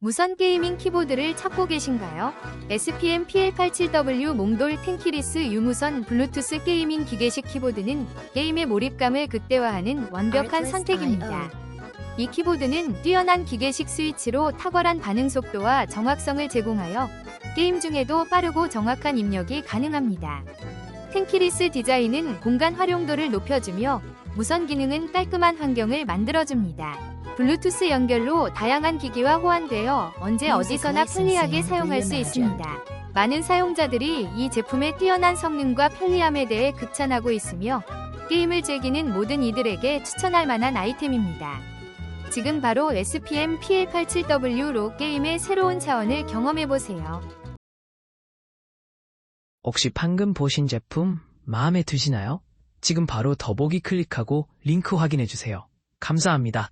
무선 게이밍 키보드를 찾고 계신가요? SPM PL87W 몽돌 텐키리스 유무선 블루투스 게이밍 기계식 키보드는 게임의 몰입감을 극대화하는 완벽한 선택입니다. 이 키보드는 뛰어난 기계식 스위치로 탁월한 반응 속도와 정확성을 제공하여 게임 중에도 빠르고 정확한 입력이 가능합니다. 텐키리스 디자인은 공간 활용도를 높여주며 무선 기능은 깔끔한 환경을 만들어줍니다. 블루투스 연결로 다양한 기기와 호환되어 언제 어디서나 편리하게 사용할 수 있습니다. 많은 사용자들이 이 제품의 뛰어난 성능과 편리함에 대해 극찬하고 있으며 게임을 즐기는 모든 이들에게 추천할 만한 아이템입니다. 지금 바로 SPM PL87W로 게임의 새로운 차원을 경험해보세요. 혹시 방금 보신 제품 마음에 드시나요? 지금 바로 더보기 클릭하고 링크 확인해주세요. 감사합니다.